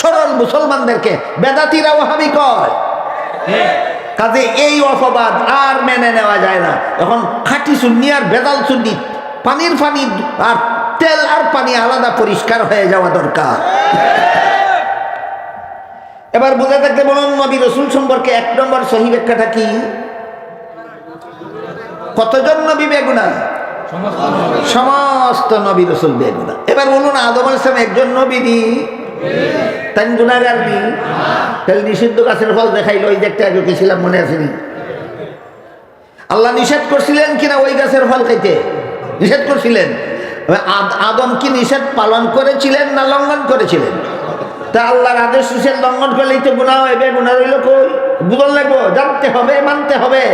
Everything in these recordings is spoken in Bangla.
সরল মুসলমানদেরকে বেদাতিরা ওহাবি কয়। কাজে এই অপবাদ আর মেনে নেওয়া যায় না। এখন খাঁটি সুন্নি আর বেদাল সুন্নি, পানির পানি আর তেল আর পানি আলাদা পরিষ্কার হয়ে যাওয়া দরকার। এবার বুঝে থাকতে বলুন, নবী রসুল সম্পর্কে এক নম্বর সহি ব্যাখ্যাটা কি? কতজন নবী বেগুনা? সমস্ত নবী রসুল বেগুনা। এবার বলুন, আদম আলাইসলাম একজন নবীরই তাই গুণাগার নি তাহলে নিষিদ্ধ গাছের ফল দেখাইলো ওই দেখতে আগে গেছিলাম, মনে আসেনি আল্লাহ নিষেধ করছিলেন কিনা ওই গাছের ফল খাইতে? নিষেধ করছিলেন। আদম কি নিষেধ পালন করেছিলেন না লঙ্ঘন করেছিলেন? তা আল্লাহর আদেশ নিষেধ লঙ্ঘন করলেই তো গুণা হবে গুণা রইল কই? বুঝল লাগবো জানতে হবে, মানতে হবে।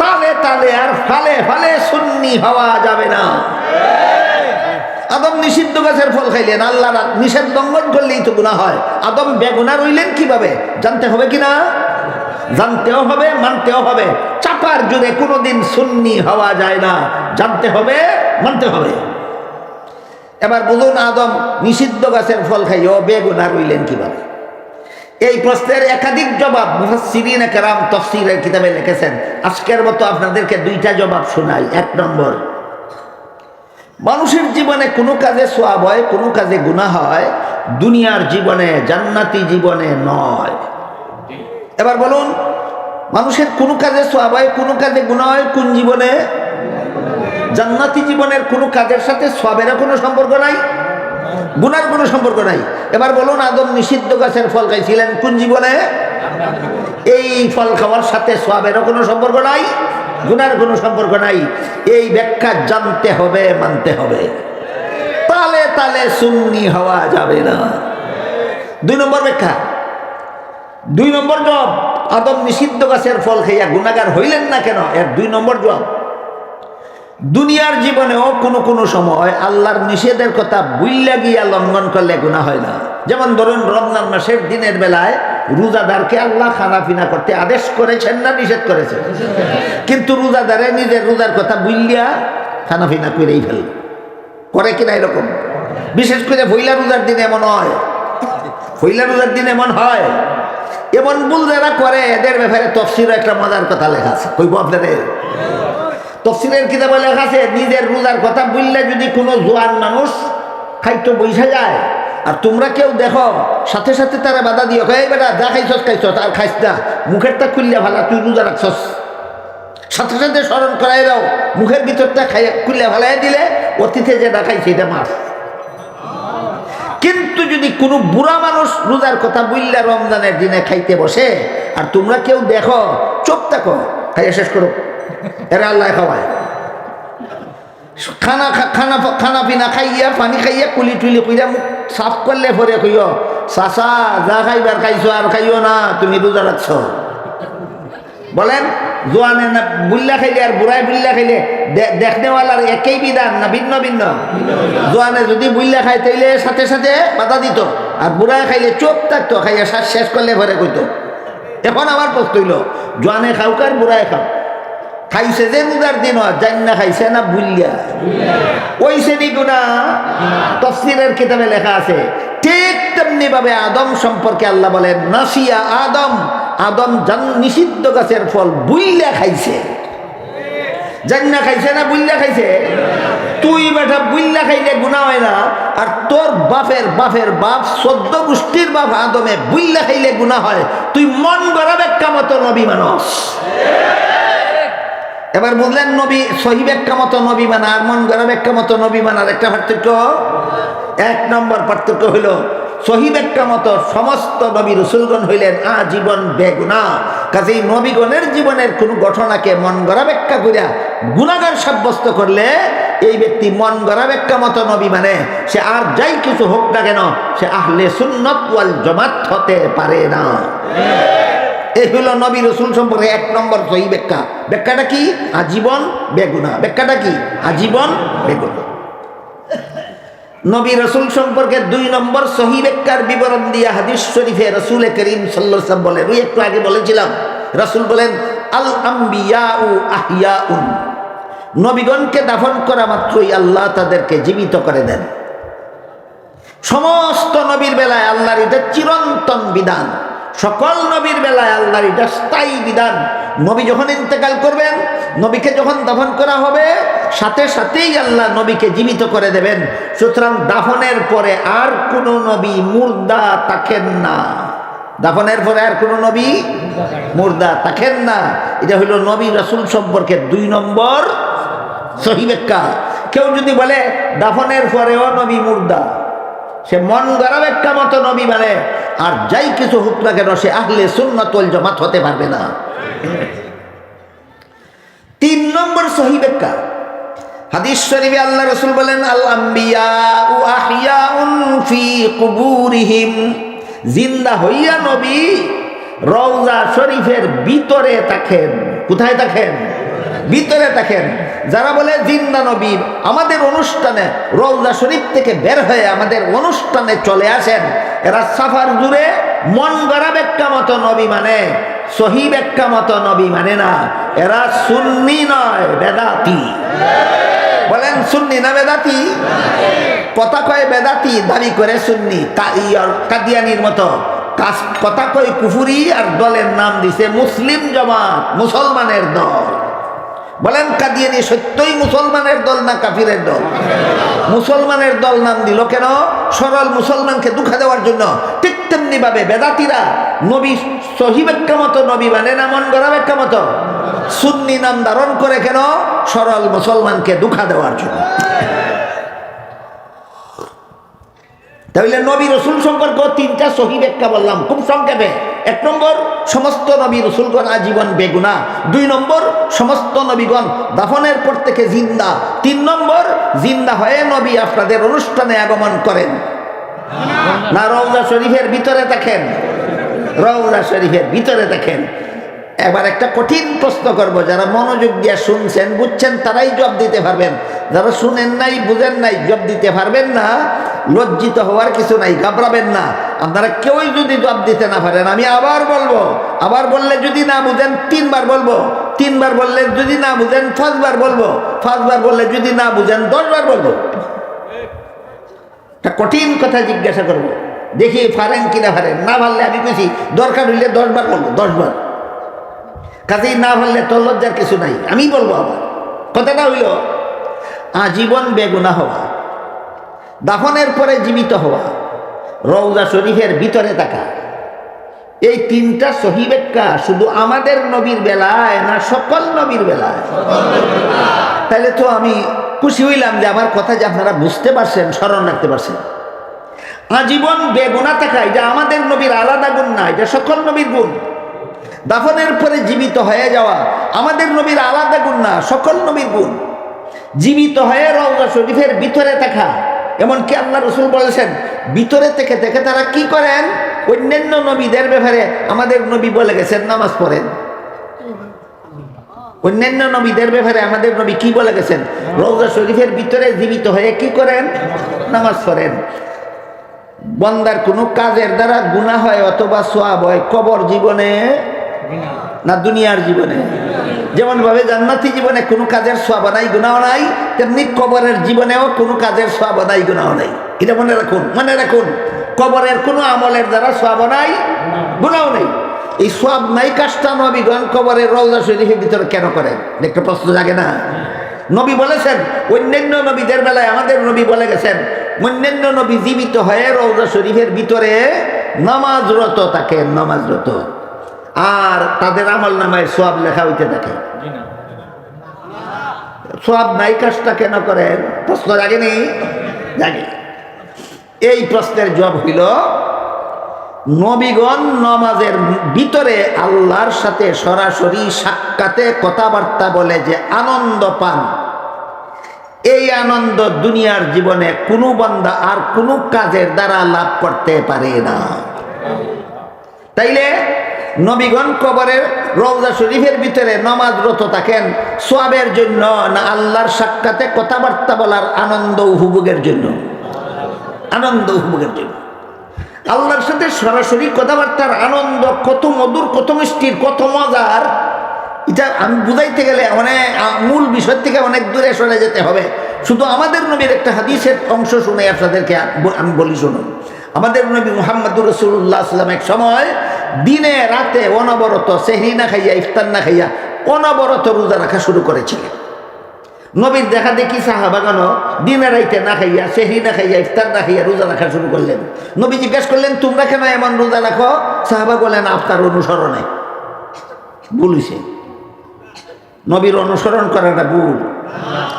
তালে তালে আর ফালে ফালে সুন্নি হওয়া যাবে না। আদম নিষিদ্ধ গাছের ফল খাইলেন আল্লাহ নিষেধ লঙ্ঘন করলেই তো গুণা হয়। আদম বেগুনা রইলেন কীভাবে? জানতে হবে কিনা জানতেও হবে, মানতেও হবে। চাপার জুড়ে কোনোদিন সুন্নি হওয়া যায় না। জানতে হবে, মানতে হবে। এবার বলুন, আদম নিষিদ্ধ গাছের ফল খাইও বেগুনা রইলেন কীভাবে? এই প্রশ্নের একাধিক জবাব মুহাসিরিন কেরাম তফসিরের কিতাবে লিখেছেন। আজকের মতো আপনাদেরকে দুইটা জবাব শোনাই। এক নম্বর মানুষের জীবনে কোনো কাজে সোয়াব হয়, কোনো কাজে গুণা হয়, দুনিয়ার জীবনে, জান্নাতি জীবনে নয়। এবার বলুন, মানুষের কোনো কাজে সোয়াব হয়, কোনো কাজে গুণা হয়, কোন জীবনে? জান্নাতি জীবনের কোনো কাজের সাথে সবেরও কোনো সম্পর্ক নাই, গুনার কোনো সম্পর্ক নাই। এবার বলুন, আদম নিষিদ্ধ গাছের ফল খাইছিলেন, কোন জীবনে? এই ফল খাওয়ার সাথে সবেরও কোনো সম্পর্ক নাই গুনার কোনো সম্পর্ক নাই। এই ব্যাখ্যা জানতে হবে, মানতে হবে। তালে তালে সুন্নি হওয়া যাবে না। দুই নম্বর ব্যাখ্যা। দুই নম্বর জব আদম নিষিদ্ধ গাছের ফল খাইয়া গুণাগার হইলেন না কেন? এর দুই নম্বর জব দুনিয়ার জীবনেও কোনো কোনো সময় আল্লাহর নিষেধের কথা বুইলা গিয়া লঙ্ঘন করলে গুণা হয় না। যেমন ধরুন রমজান মাসের দিনের বেলায় রোজাদারকে আল্লাহ খানাপিনা করতে আদেশ করেছেন না নিষেধ করেছেন? কিন্তু রোজাদারে নিজের রোজার কথা বুইলিয়া খানাপিনা করেই ফেল করে কিনা এরকম? বিশেষ করে ভইলা রোজার দিন এমন হয়। ভইলা রোজার দিন এমন হয়। এমন ভুল যারা করে, এদের ব্যাপারে তফসিরও একটা মজার কথা লেখা আছে। কইব আপনাদের? তফসিলের কিতাবে লেখা আছে, নিজের রোজার কথা বললে যদি কোনো জোয়ান মানুষ খাইতো বৈশা যায় আর তোমরা কেউ দেখো, সাথে সাথে তারা বাধা দিও এই বেটা, যা খাইছস খাইছস, আর খাইস না। মুখেরটা খুললে ভালা, তুই রোজা রাখছস। সাথে সাথে স্মরণ করাই দাও, মুখের ভিতরটা খাই খুললে ভালাই দিলে অতীতে যেটা খাইছে এটা মাছ কিন্তু যদি কোনো বুড়া মানুষ রোজার কথা বললে রমজানের দিনে খাইতে বসে, আর তোমরা কেউ দেখো চোখ দেখো খাইয়া শেষ করো। এরা আল্লাহ খাওয়ায়। খানা খানা খানা পিনা খাইয়া, পানি খাইয়া, কুলি টুলি কইরা মুখ সাফ করলে পরে কইও, চাচা, যা খাইবার খাইছো আর খাইও না, তুমি রোজা রাখছ বলেন জোয়ানে না বুল্লা খাইলে আর বুড়াই বুল্লা খাইলে দেখনেওয়ালার একই বিধান না ভিন্ন ভিন্ন? জোয়ানে যদি বুল্লা খাই তাইলে সাথে সাথে বাধা দিত। আর বুড়াই খাইলে চোখ থাকতো খাইয়া শ্বাস শেষ করলে পরে কইতো। এখন আমার প্রশ্ন হইল জোয়ানে খাওক আর বুড়াই খাও খাইছে যে রোজার দিন জান না খাইছে না বুল্লিয়া ওই শ্রেণি গুণা, তফসিলের কিতাবে লেখা আছে, ঠিক তেমনি ভাবে আদম সম্পর্কে আল্লাহ বলেন, নাসিয়া আদম আদম নিষিদ্ধ গাছের ফল বুইল্লা খাইছে। জান্না খাইছে না বুইল্লা খাইছে? তুই বেটা বুইল্লা খাইলে গুণা হয় না, আর তোর বাপের বাপের বাপ, সদ্য গোষ্ঠীর বাপ আদমে বুইল্লা খাইলে গুণা হয়। তুই মন গড়া ব্যাখ্যা মতো নবী মানুষ। এবার বুঝলেন নবী সহি ব্যাখ্যা মতো নবী মানা আর মন গড়া ব্যাখ্যা মতো নবী মানার একটা পার্থক্য? এক নম্বর পার্থক্য হইল সহি ব্যাখ্যা মতো সমস্ত নবী রসুলগণ হইলেন আজীবন বেগুনা। কাজেই নবীগণের জীবনের কোন ঘটনাকে মন গড়া ব্যাখ্যা করিয়া গুণাগার সাব্যস্ত করলে এই ব্যক্তি মন গড়া ব্যাখ্যা মতো নবী মানে। সে আর যাই কিছু হোক না কেন, সে আহলে সুন্নত জমাত হতে পারে না। এই হলো নবী রসুল সম্পর্কে এক নম্বর সহি ব্যাখ্যা। ব্যাখ্যাটা কি? আজীবন বেগুনা। ব্যাখ্যাটা কি? আজীবন বেগুনা। নবী রসুল সম্পর্কে দুই নম্বর সহি ব্যাখ্যার বিবরণ দিয়া হাদিস শরীফে রসুল করিম সাল্লাম বলেন, ওই একটু আগে বলেছিলাম, রসুল বলেন, আল আম্বিয়া উ আহিয়া উন নবীগণকে দাফন করা মাত্রই আল্লাহ তাদেরকে জীবিত করে দেন। সমস্ত নবীর বেলায় আল্লাহর এটা চিরন্তন বিধান। সকল নবীর বেলায় আল্লাহর এটা স্থায়ী বিধান। নবী যখন ইন্তেকাল করবেন, নবীকে যখন দাফন করা হবে, সাথে সাথেই আল্লাহ নবীকে জীবিত করে দেবেন। সুতরাং দাফনের পরে আর কোনো নবী মুর্দা থাকেন না। দাফনের পরে আর কোনো নবী মুর্দা থাকেন না। এটা হলো নবী রাসুল সম্পর্কে দুই নম্বর সহিবেক্কা। কেউ যদি বলে, দাফনের পরেও নবী মুর্দা। সে মন গড়া একটা মতো নবী মানে। আর যাই কিছু হোক না কেন, সে আহলে সুন্নাতল জমাত হতে পারবে না। তিন নম্বর সহি হাদিস আল্লাহ রসুল বলেন জিন্দা হইয়া নবী শরীফের ভিতরে থাকেন। কোথায় থাকেন? ভিতরে থাকেন। যারা বলে জিন্দা নবী, আমাদের অনুষ্ঠানে রওজা শরীফ থেকে বের হয়ে আমাদের অনুষ্ঠানে চলে আসেন। এরা সাফার জুড়ে মন গড়া ব্যাখ্যা মতো নবী মানে সহি ব্যাখ্যা মতো নবী মানে না। এরা সুন্নি নয়, বেদাতি। বলেন সুন্নি না বেদাতি? কথা কয় বেদাতি, দাবি করে সুন্নি। কাদিয়ানির মতো। কথা কয় কুফুরি আর দলের নাম দিছে মুসলিম জমাত, মুসলমানের দল। বলেন কাদিয়ানি, সত্যই মুসলমানের দল না কাফিরের দল? মুসলমানের দল নাম দিল কেন? সরল মুসলমানকে দুঃখা দেওয়ার জন্য। ঠিক তেমনি ভাবে বেদাতিরা নবী সহিবেক্ষা মতো নবী মানে না মন গড়া ব্যাখ্যা মতো? সুন্নি নাম ধারণ করে কেন? সরল মুসলমানকে দুঃখা দেওয়ার জন্য। তাহলে নবী রসুল সম্পর্ক তিনটা সহি ব্যাখ্যা বললাম। খুব সংক্ষেপে। এক নম্বর, সমস্ত নবী রসুলগণ আজীবন বেগুনা। দুই নম্বর, সমস্ত নবীগণ দাফনের পর থেকে জিন্দা। তিন নম্বর, জিন্দা হয়ে নবী আপনাদের অনুষ্ঠানে আগমন করেন। না, রওজা শরীফের ভিতরে দেখেন। রওজা শরীফের ভিতরে দেখেন। এবার একটা কঠিন প্রশ্ন করব, যারা মনোযোগ দিয়ে শুনছেন, বুঝছেন, তারাই জব দিতে পারবেন। যারা শুনেন নাই, বুঝেন নাই জব দিতে পারবেন না। লজ্জিত হওয়ার কিছু নাই, ঘাবড়াবেন না। আপনারা কেউই যদি জব দিতে না পারেন, আমি আবার বলব, আবার বললে যদি না বুঝেন, তিনবার বলব। তিনবার বললে যদি না বুঝেন, পাঁচবার বলব। পাঁচবার বললে যদি না বুঝেন, দশবার বলব। একটা কঠিন কথা জিজ্ঞাসা করব, দেখি পারেন কিনা পারেন। না পারলে আমি বেশি দরকার হইলে দশবার বলব, দশবার। কাজেই না পারলে তোর লজ্জার কিছু নাই। আমি বলব আবার। কথাটা হইল, আজীবন বেগুনা হওয়া, দাফনের পরে জীবিত হওয়া, রওজা শরীফের ভিতরে থাকা, এই তিনটা সহিবেক্কা শুধু আমাদের নবীর বেলায় না, সকল নবীর বেলায়। তাহলে তো আমি খুশি হইলাম যে আমার কথা যে আপনারা বুঝতে পারছেন, স্মরণ রাখতে পারছেন। আজীবন বেগুনা থাকা, এটা আমাদের নবীর আলাদা গুণ না, এটা সকল নবীর গুণ। দাফনের পরে জীবিত হয়ে যাওয়া আমাদের নবীর আলাদা গুণ না, সকল নবীর গুণ। জীবিত হয়ে রওজা শরীফের ভিতরে থাকা, এমনকি আল্লাহ রসুল বলেছেন, ভিতরে থেকে থেকে তারা কি করেন? অন্যান্য নবীদের ব্যাপারে আমাদের নবী বলে গেছেন, নামাজ পড়েন। অন্যান্য নবীদের ব্যাপারে আমাদের নবী কি বলে গেছেন? রওজা শরীফের ভিতরে জীবিত হয়ে কি করেন? নামাজ পড়েন। বন্দার কোনো কাজের দ্বারা গুণা হয় অথবা সোয়াব হয়, কবর জীবনে না দুনিয়ার জীবনে। যেমন ভাবে জান্নাতি জীবনে কোনো কাজের সোয়াব নাই গুণাও নাই, তেমনি কবরের জীবনেও কোনো কাজের সোয়াব নাই গুণাও নাই। এটা মনে রাখুন মনে রাখুন, কবরের কোনো আমলের দ্বারা সোয়াব নাই গুণাও নেই। এই সব নাই কাজটা নবীগণ কবরের রওজা শরীফের ভিতরে কেন করেন? একটা প্রশ্ন জাগে না? নবী বলেছেন, অন্যান্য নবীদের বেলায় আমাদের নবী বলে গেছেন, অন্যান্য নবী জীবিত হয়ে রওজা শরীফের ভিতরে নামাজরত থাকে, নামাজরত। আর তাদের আমল নামায় সব লেখা হইতে থাকে সব নাই কাজটা কেন করেন? প্রশ্ন জাগেনি? জাগে। এই প্রশ্নের জবাব হইল নবীগণ নমাজের ভিতরে আল্লাহর সাথে সরাসরি সাক্ষাতে কথাবার্তা বলে যে আনন্দ পান। এই আনন্দ দুনিয়ার জীবনে কোনো বান্দা আর কোনো কাজের দ্বারা লাভ করতে পারে না। তাইলে নবীগণ কবরের রওজা শরীফের ভিতরে নমাজরত থাকেন। সোয়াবের জন্য না আল্লাহর সাক্ষাতে কথাবার্তা বলার আনন্দ উপভোগের জন্য। আনন্দ উপভোগের জন্য। আল্লাহর সাথে সরাসরি কথাবার্তার আনন্দ কত মধুর কত মিষ্টির কত মজার। এটা আমি বুঝাইতে গেলে আ, মূল বিষয় থেকে অনেক দূরে সরে যেতে হবে। শুধু আমাদের নবীর একটা হাদিসের অংশ শুনে আপনাদেরকে আমি বলি শুনুন। আমাদের নবী মোহাম্মদুর রসুল্লাহ আসলাম এক সময় দিনে, রাতে অনবরত সেহরি না খাইয়া, ইফতার না খাইয়া অনবরত রোজা রাখা শুরু করেছিলেন। নবীর দেখা দেখি সাহাবাগানো দিনে, রাইতে না খাইয়া, সেহরি না খাইয়া, ইফতার না খাইয়া রোজা রাখা শুরু করলেন। নবী জিজ্ঞাসা করলেন, তোমরা কেন এমন রোজা রাখো? সাহাবা বললেন, আপনার অনুসরণে। বলিছে নবীর অনুসরণ করাটা ভুল।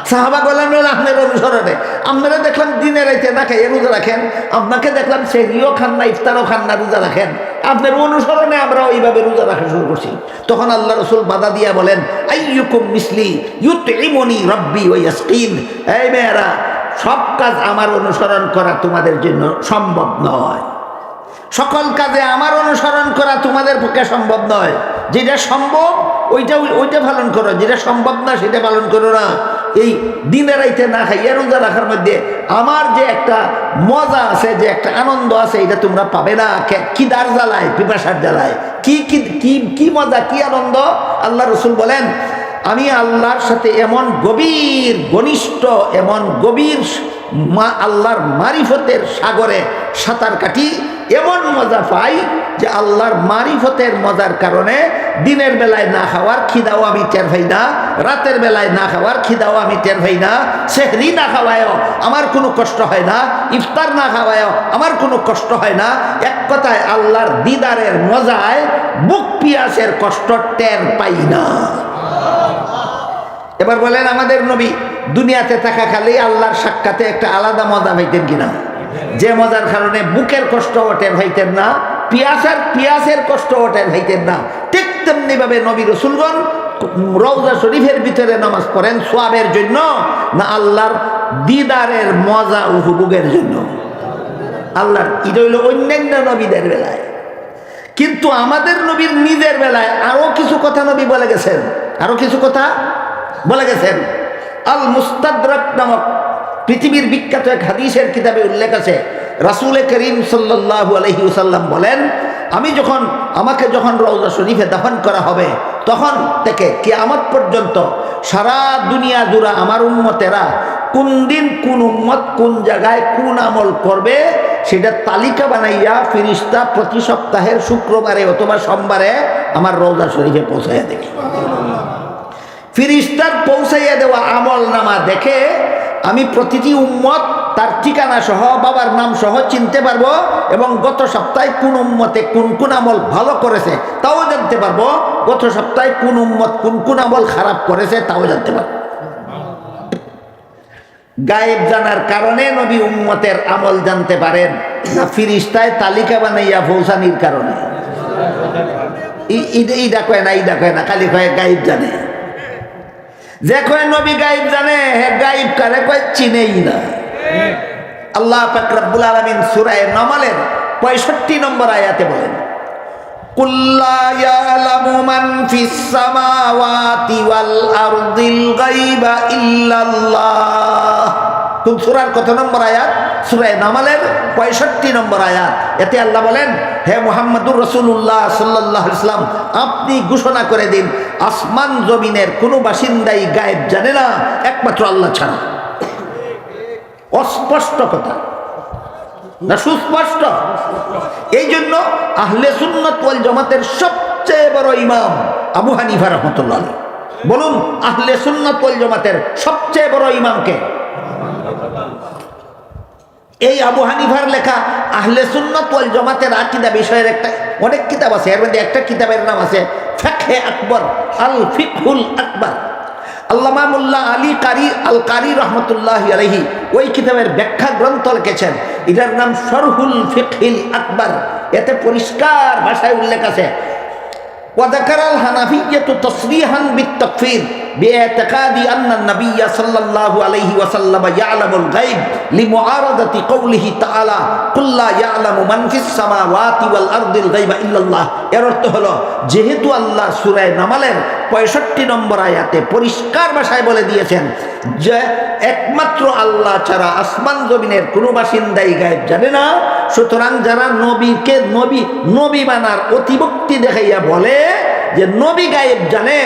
সাহাবা বললেন আপনার অনুসরণে। আপনারা দেখলাম দিনে, রাইতে না খাইয়ে রোজা রাখেন। আপনাকে দেখলাম সেহরিও খান না, ইফতারও খান না, রোজা রাখেন। আপনার অনুসরণে আমরা ওইভাবে রোজা রাখা শুরু করছি। তখন আল্লাহ রসুল বাধা দিয়া বলেন মিসলি ইউত ইমনি রব্বি ওই স্কিন এই মেয়েরা, সব কাজ আমার অনুসরণ করা তোমাদের জন্য সম্ভব নয়। সকল কাজে আমার অনুসরণ করা তোমাদের পক্ষে সম্ভব নয়। যেটা সম্ভব, ওইটা ওইটা পালন করো। যেটা সম্ভব না, সেটা পালন করো না। এই দিনে রাইতে না খাইয়া রোজা রাখার মধ্যে আমার যে একটা মজা আছে, যে একটা আনন্দ আছে, এটা তোমরা পাবে না। কে- দার জ্বালায়, পিপাসার জ্বালায়? কি কি কি মজা, কি আনন্দ? আল্লাহ রসুল বলেন, আমি আল্লাহর সাথে এমন গভীর, ঘনিষ্ঠ, এমন গভীর মা আল্লাহর মারিফতের সাগরে সাঁতার কাটি এমন মজা পাই যে আল্লাহর মারিফতের মজার কারণে দিনের বেলায় না খাওয়ার খিদাও আমি টের পাই না, রাতের বেলায় না খাওয়ার খিদাও আমি টের পাই না, সেহরি না খাওয়ায়ও আমার কোনো কষ্ট হয় না, ইফতার না খাওয়ায়ও আমার কোনো কষ্ট হয় না। এক কথায় আল্লাহর দিদারের মজায় বুক পিয়াসের কষ্ট টের পাই না। এবার বলেন আমাদের নবী দুনিয়াতে থাকা খালি আল্লাহর সাক্ষাতে একটা আলাদা মজা পাইতেন কিনা? যে মজার কারণে বুকের কষ্ট ওঠেন হইতেন না, পিয়াসের পিয়াসের কষ্ট ওঠেন হইতেন না। ঠিক তেমনি ভাবে নবী রসুলগণ রৌজা শরীফের ভিতরে নামাজ পড়েন সোয়াবের জন্য, না আল্লাহর দিদারের মজা উপভোগের জন্য। আল্লাহর এটা হইল অন্যান্য নবীদের বেলায়। কিন্তু আমাদের নবীর নিজের বেলায় আরও কিছু কথা নবী বলে গেছেন। আরও কিছু কথা বলে গেছেন আল মুস্তাদরাক নামক পৃথিবীর বিখ্যাত এক হাদিসের কিতাবে উল্লেখ আছে। রাসুল করিম সাল্লাল্লাহু আলহি সাল্লাম বলেন, আমি যখন, আমাকে যখন রওজা শরীফে দাফন করা হবে, তখন থেকে কিয়ামত পর্যন্ত সারা দুনিয়া জুড়া আমার উন্মতেরা কোন দিন কোন উম্মত কোন জায়গায় কোন আমল করবে, সেটা তালিকা বানাইয়া ফিরিস্তা প্রতি সপ্তাহের শুক্রবারে অথবা সোমবারে আমার রওজা শরীফে পৌঁছাইয়া দেখি ফিরিস্তার পৌঁছাইয়া দেওয়া আমল নামা দেখে আমি প্রতিটি উম্মত তার ঠিকানা সহ, বাবার নাম সহ চিনতে পারব এবং গত সপ্তাহে কোন উম্মতে কোন কোন আমল ভালো করেছে তাও জানতে পারব। গত সপ্তাহে কোন উম্মত কোন কোন আমল খারাপ করেছে তাও জানতে পারব। গায়েব জানার কারণে নবী উম্মতের আমল জানতে পারেন না, ফিরিস্তায় তালিকা বানাইয়া পৌঁছানির কারণে। ই- ই- ইডা কয় না ইডা কয় না, খালি কয় গাইব জানে। যে কয় নবী গাইব জানে, হে গাইব কারে কয় চিনেই না। আল্লাহ পাক রব্বুল আলামিন সূরা নমলের 65 নম্বর আয়াতে বলেন ইল্লাল্লাহ। সূরার কত নম্বর আয়াত? সূরা নামালের 65 নম্বর আয়াত। এতে আল্লাহ বলেন, হে মুহাম্মদুর রাসূলুল্লাহ সাল্লাল্লাহু আলাইহি সাল্লাম, আপনি ঘোষণা করে দিন, আসমান জমিনের কোনো বাসিন্দাই গায়েব জানে না, একমাত্র আল্লাহ ছাড়া। অস্পষ্ট কথা। না সুস্পষ্ট? এই জন্য আহলে সুন্নত ওয়াল জামাতের সবচেয়ে বড় ইমাম আবু হানিফা রহমতুল্লাহ। বলুন, আহলে সুন্নত ওয়াল জামাতের সবচেয়ে বড় ইমামকে এই আবু হানিফার লেখা আহলে সুন্নত ওয়াল জমাতের আকিদা বিষয়ের একটা, অনেক কিতাব আছে, এর মধ্যে একটা কিতাবের নাম আছে ফেকহে আকবর, আল ফিকুল আকবর। আল্লামা মুল্লাহ আলী কারি আল কারি রহমতুল্লাহ আলহি ওই কিতাবের ব্যাখ্যা গ্রন্থ লিখেছেন। এটার নাম সরহুল ফিকহিল আকবর। এতে পরিষ্কার ভাষায় উল্লেখ আছে। ওয়াদাকার আল হানাফিয়া তসরিহান বিত باعتقاد أن النبي صلى الله عليه وسلم يعلم الغيب لمعارضة قوله تعالى قل لا يعلم من في السماوات والأرض الغيب إلا الله এর অর্থ হলো যেহেতু আল্লাহ সুরায় নামালের পঁয়ষট্টি নম্বর আয়াতে পরিষ্কার ভাষায় বলে দিয়েছেন যে একমাত্র আল্লাহ ছাড়া আসমান জমিনের কোনো বাসিন্দাই গায়েব জানে না সুতরাং যারা নবীকে নবী নবী মানার অতিভক্তি দেখাইয়া বলে যে নবী গায়েব জানে,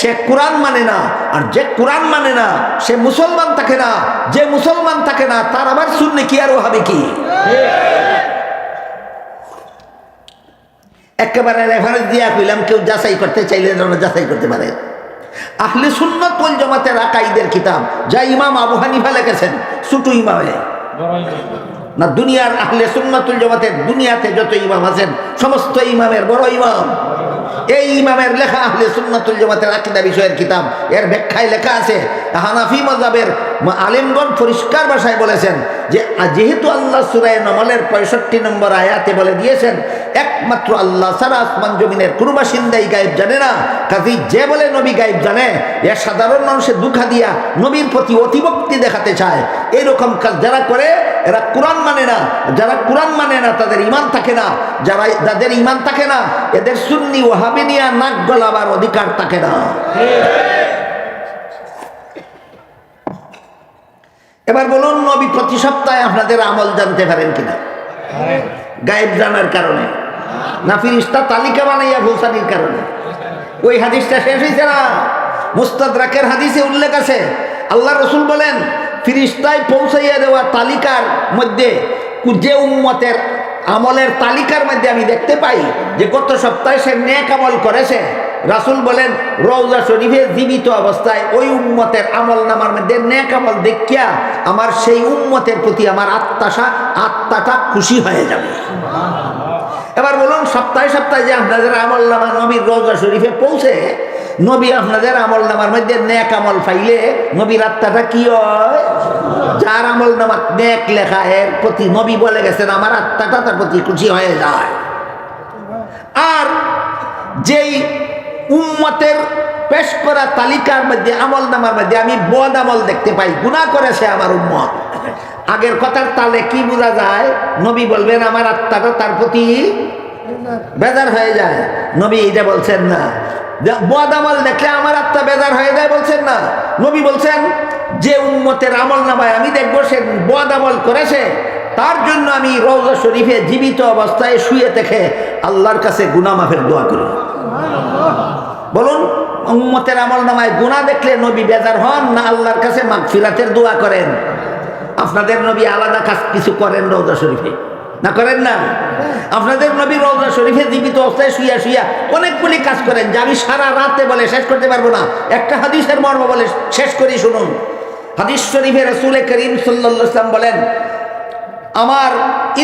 সে কোরআন মানে না। আর যে কোরআন মানে না, সে মুসলমান থাকে না। যে মুসলমান থাকে না, তার আবার শুনলে কি আর হবে কি? একেবারে রেফারেন্স দিয়া কইলাম, কেউ যাচাই করতে চাইলে যাচাই করতে পারে। আহলে সুন্নত ওয়াল জামাতের আকাইদের কিতাব যা ইমাম আবু হানিফা লিখেছেন, ছোট ইমামে। না, দুনিয়ার আহলে সুন্নাতুল জামাতের দুনিয়াতে যত ইমাম আছেন, সমস্ত ইমামের বড় ইমাম। এই ইমামের লেখা আহলে সুন্নাতুল জামাতের আকিদা বিষয়ের কিতাব। এর ব্যাখ্যায় লেখা আছে, হানাফি মজাবের আলিমগণ পরিষ্কার ভাষায় বলেছেন যে যেহেতু আল্লাহ সুরায় নমলের পঁয়ষট্টি নম্বর আয়াতে বলে দিয়েছেন, একমাত্র আল্লাহ সারা আসমান জমিনের কোনো বাসিন্দাই গায়েব জানে না। কাজী যে বলে নবী গায়েব জানে, এ সাধারণ মানুষের দুঃখা দিয়া নবীর প্রতি অতিভক্তি দেখাতে চায়। এইরকম কাজ যারা করে, এরা কোরআন মানে না। যারা কোরআন মানে না, তাদের ইমান থাকে না। যারা, যাদের ইমান থাকে না, এদের সুন্নি ও হাবিনিয়া নাক গলাবার অধিকার থাকে না। এবার বলুন, নবী প্রতি সপ্তাহে আপনাদের আমল জানতে পারেন কিনা? গায়েব জানার কারণে। না, ফিরিস্তা তালিকা বানাইয়া ভুলসানির কারণে। ওই হাদিসটা শেষ হয়েছে না? মুস্তাদরাকের হাদিসে উল্লেখ আছে। আল্লাহ রসুল বলেন, ফিরিস্তায় পৌঁছাইয়া দেওয়া তালিকার মধ্যে যে উম্মতের আমলের তালিকার মধ্যে আমি দেখতে পাই যে গত সপ্তাহে সে নেক আমল করেছে। রাসুল বলেন রৌজা শরীফে জীবিত অবস্থায় ওই উম্মতের আমল নামার মধ্যে নেক আমল দেখিয়া আমার সেই উম্মতের প্রতি আমার আত্মাশা, আত্মাটা খুশি হয়ে যাবে। এবার বলুন, সপ্তাহে সপ্তাহে যে আপনাদের আমল নামা নবীর রোজা শরীফে পৌঁছে, নবী আপনাদের আমল নামার মধ্যে নেক আমল পাইলে নবীর আত্মাটা কি হয়? যার আমল নামার নেক লেখা এর প্রতি নবী বলে গেছেন, আমার আত্মাটা তার প্রতি খুশি হয়ে যায়। আর যেই উম্মতের পেশ করা তালিকার মধ্যে আমল নামার মধ্যে আমি বদ আমল দেখতে পাই। গুণা করেছে আমার উম্মত। আগের কথার তালে কি বোঝা যায়? নবী বলবেন, আমার আত্মাটা তার প্রতি বেজার হয়ে যায়। নবী এটা বলছেন না। বদ আমল দেখলে আমার আত্মা বেজার হয়ে যায় বলছেন না। নবী বলছেন, যে উম্মতের আমল নামায় আমি দেখব সে বদ আমল করেছে, তার জন্য আমি রৌজা শরীফে জীবিত অবস্থায় শুয়ে দেখে আল্লাহর কাছে গুনামাফের দোয়া করি। বলুন, উম্মতের আমল নামায় গুণা দেখলে নবী বেজার হন না আল্লাহর কাছে মাগফিরাতের দোয়া করেন? আপনাদের নবী আলাদা কাজ কিছু করেন রৌজা শরীফে। না করেন না? আপনাদের নবী রৌজা শরীফে জীবিত অবস্থায় শুইয়া শুইয়া অনেকগুলি কাজ করেন যে আমি সারা রাতে বলে শেষ করতে পারব না। একটা হাদিসের মর্ম বলে শেষ করি, শুনুন। হাদিস শরীফে রসুল করিম সাল্লাম বলেন আমার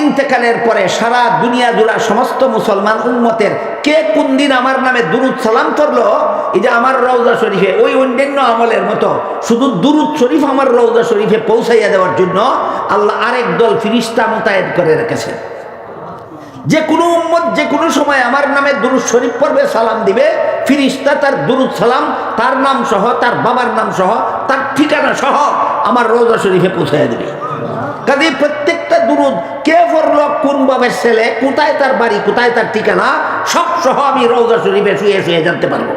ইন্তেকালের পরে সারা দুনিয়া জুড়া সমস্ত মুসলমান উন্মতের কে কোন দিন আমার নামে দুরুদ সালাম করল? এই যে আমার রৌজা শরীফে, ওই অন্যান্য আমলের মতো শুধু দুরুদ শরীফ আমার রৌজা শরীফে পৌঁছাইয়া দেওয়ার জন্য আল্লাহ আরেক দল ফিরিস্তা মোতায়েন করে রেখেছেন। যে কোনো উম্মত যে কোনো সময় আমার নামে দুরুদ শরীফ পড়বে, সালাম দিবে, ফিরিস্তা তার দুরুদ সালাম, তার নাম সহ, তার বাবার নাম সহ, তার ঠিকানা সহ আমার রোজা শরীফে পৌঁছাইয়া দেবে। কাজে প্রত্যেকটা দুরুদ। কে পড়ল কোন বাবের ছেলে, কোথায় তার বাড়ি, কোথায় তার ঠিকানা সব সহ আমি রৌজা শরীফে শুয়ে শুয়ে জানতে পারব।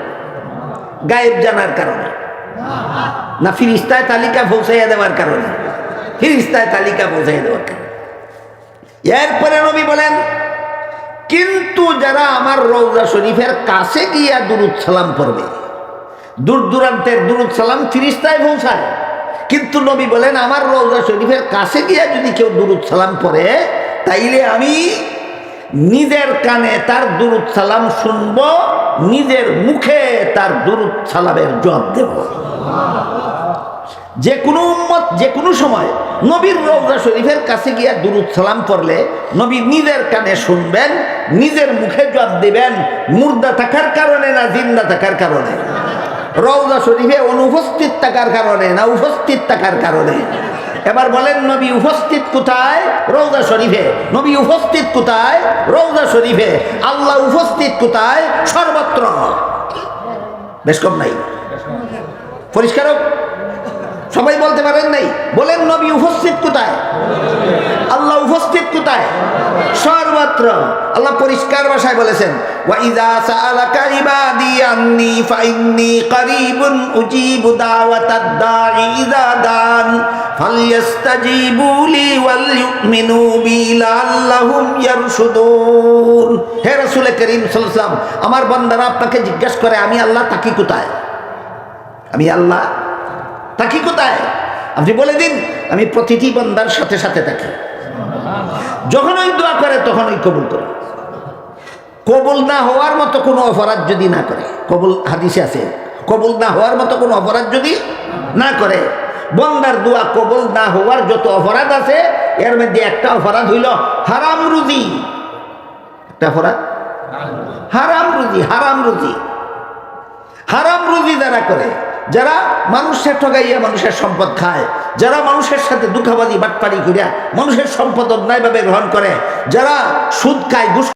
গায়েব জানার কারণে। না, ফিরিস্তায় তালিকা পৌঁছাইয়া দেওয়ার কারণে। ফিরিস্তায় তালিকা পৌঁছাইয়া দেওয়ার কারণে। এরপরে নবী বলেন, কিন্তু যারা আমার রৌজা শরীফের কাছে গিয়া দুরুদ সালাম পড়বে, দূর দূরান্তের দুরুদ সালাম ফিরিস্তায় পৌঁছায়। কিন্তু নবী বলেন, আমার রৌজা শরীফের কাছে গিয়া যদি কেউ দুরুদ সালাম পড়ে, তাইলে আমি নিজের কানে তার দুরুদ সালাম শুনব, নিজের মুখে তার দুরুদ সালামের জবাব দেব। যে কোনো উম্মত, যে কোনো সময় নবীর রৌজা শরীফের কাছে গিয়া দুরুদ সালাম পড়লে নবী নিজের কানে শুনবেন, নিজের মুখে জবাব দেবেন, মুর্দা থাকার কারণে না জিন্দা থাকার কারণে? রৌজা শরীফে অনুপস্থিত থাকার কারণে না উপস্থিত থাকার কারণে? এবার বলেন, নবী উপস্থিত কোথায়? রৌজা শরীফে। নবী উপস্থিত কোথায়? রৌজা শরীফে। আল্লাহ উপস্থিত কোথায়? সর্বত্র। বেশ কম নাই। পরিষ্কার? সবাই বলতে পারেন নাই। বলেন নবী উপস্থিত কোথায়? আল্লাহ উপস্থিত কোথায়? সর্বত্র। আল্লাহ পরিষ্কার ভাষায় বলেছেন কারীবুন দান আমার বন্দারা আপনাকে জিজ্ঞেস করে, আমি আল্লাহ তাকি কোথায়? আমি আল্লাহ তাকি কোথায়? আপনি বলে দিন, আমি প্রতিটি বন্দার সাথে সাথে থাকি। যখন ওই দোয়া করে, তখন ওই কবুল করে। কবুল না হওয়ার মতো কোনো অপরাধ যদি না করে, কবুল হাদিসে আছে, কবুল না হওয়ার মতো কোনো অপরাধ যদি না করে, বন্দার দোয়া কবুল না হওয়ার যত অপরাধ আছে, এর মধ্যে একটা অপরাধ হইল হারাম রুজি। একটা অপরাধ? হারাম রুজি হারাম রুজি। হারাম রুজি যারা করে যারা মানুষের ঠগাইয়া মানুষের সম্পদ খায়, যারা মানুষের সাথে দুঃখাবাদী বাটপাড়ি করিয়া মানুষের সম্পদ অন্যায়ভাবে গ্রহণ করে, যারা সুদ খায়, ঘুষ